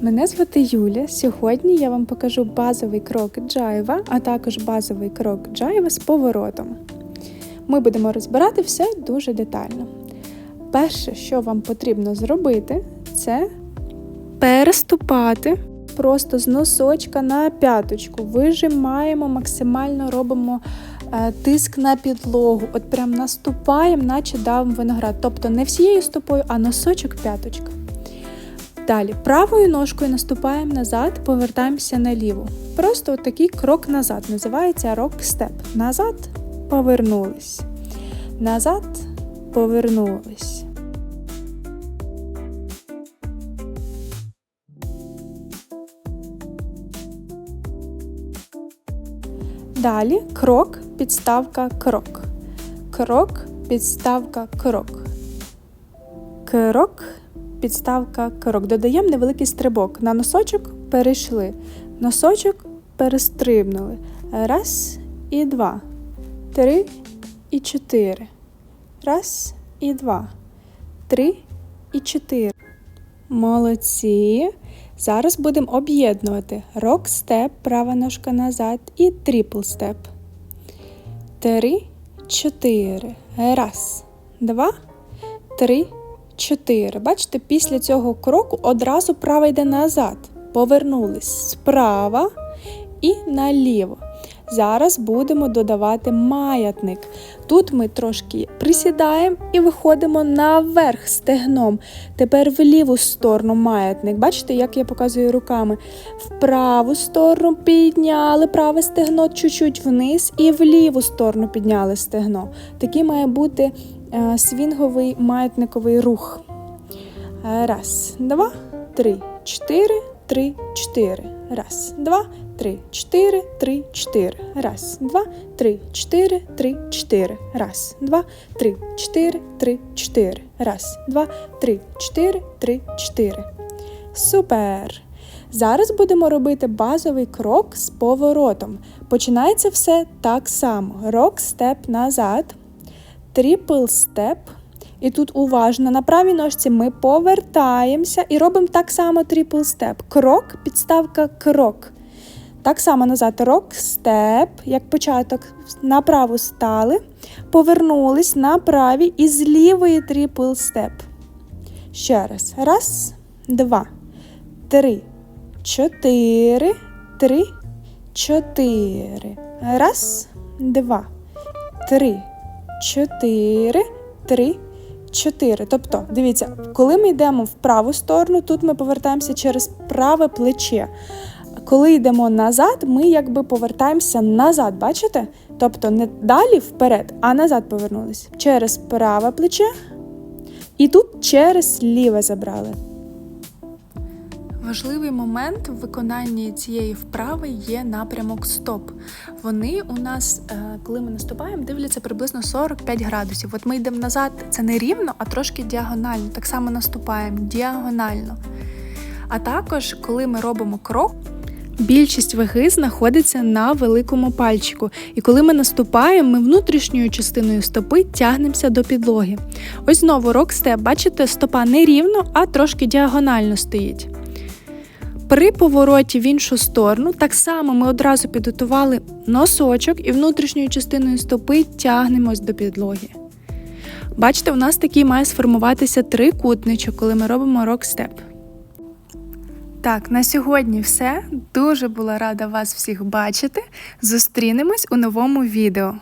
Мене звати Юля. Сьогодні я вам покажу базовий крок джайва, а також базовий крок джайва з поворотом. Ми будемо розбирати все дуже детально. Перше, що вам потрібно зробити, це переступати просто з носочка на п'яточку. Вижимаємо, максимально робимо е, тиск на підлогу. От прям наступаємо, наче дав виноград. Тобто не всією стопою, а носочок п'яточка. Далі правою ножкою наступаємо назад, повертаємося наліво. Просто такий крок назад. Називається рок-степ. Назад повернулись. Назад повернулись. Далі крок, підставка, крок. Крок, підставка, крок. Крок, підставка, крок. Додаємо невеликий стрибок. На носочок перейшли. Носочок перестрибнули. Раз і два. Три і чотири. Раз і два. Три і чотири. Молодці. Зараз будемо об'єднувати рок-степ, права ножка назад і трипл степ. Три, чотири. Раз, два, три, чотири. Бачите, після цього кроку одразу права йде назад. Повернулись справа і наліво. Зараз будемо додавати маятник. Тут ми трошки присідаємо і виходимо наверх стегном. Тепер в ліву сторону маятник. Бачите, як я показую руками. В праву сторону підняли праве стегно чуть-чуть вниз, і в ліву сторону підняли стегно. Такий має бути свінговий маятниковий рух. Е, Раз, два, три, чотири, три, чотири. Раз, два, три, чотири, три, чотири. Раз, два, три, чотири, три, чотири. Раз, два, три, чотири, три, чотири. Раз, два, три, чотири, три, чотири. Супер! Зараз будемо робити базовий крок з поворотом. Починається все так само: рок, степ назад, трипл степ. І тут уважно на правій ножці ми повертаємося і робимо так само трипл степ. Крок, підставка, крок. Так само назад рок, степ, як початок. Направо стали, повернулись на правій і з лівої трипл степ. Ще раз. Раз, два, три, чотири, три, чотири. Раз, два, три, чотири, три, чотири. Тобто, дивіться, коли ми йдемо в праву сторону, тут ми повертаємося через праве плече. Коли йдемо назад, ми якби повертаємося назад, бачите? Тобто не далі вперед, а назад повернулись. Через праве плече і тут через ліве забрали. Важливий момент в виконанні цієї вправи є напрямок стоп. Вони у нас, е, коли ми наступаємо, дивляться приблизно 45 градусів. От ми йдемо назад, це не рівно, а трошки діагонально. Так само наступаємо діагонально. А також, коли ми робимо крок, більшість ваги знаходиться на великому пальчику. І коли ми наступаємо, ми внутрішньою частиною стопи тягнемося до підлоги. Ось знову рок-степ, бачите, стопа не рівно, а трошки діагонально стоїть. При повороті в іншу сторону так само ми одразу підготували носочок і внутрішньою частиною стопи тягнемось до підлоги. Бачите, у нас такий має сформуватися трикутничок, коли ми робимо рок-степ. Так, на сьогодні все. Дуже була рада вас всіх бачити. Зустрінемось у новому відео.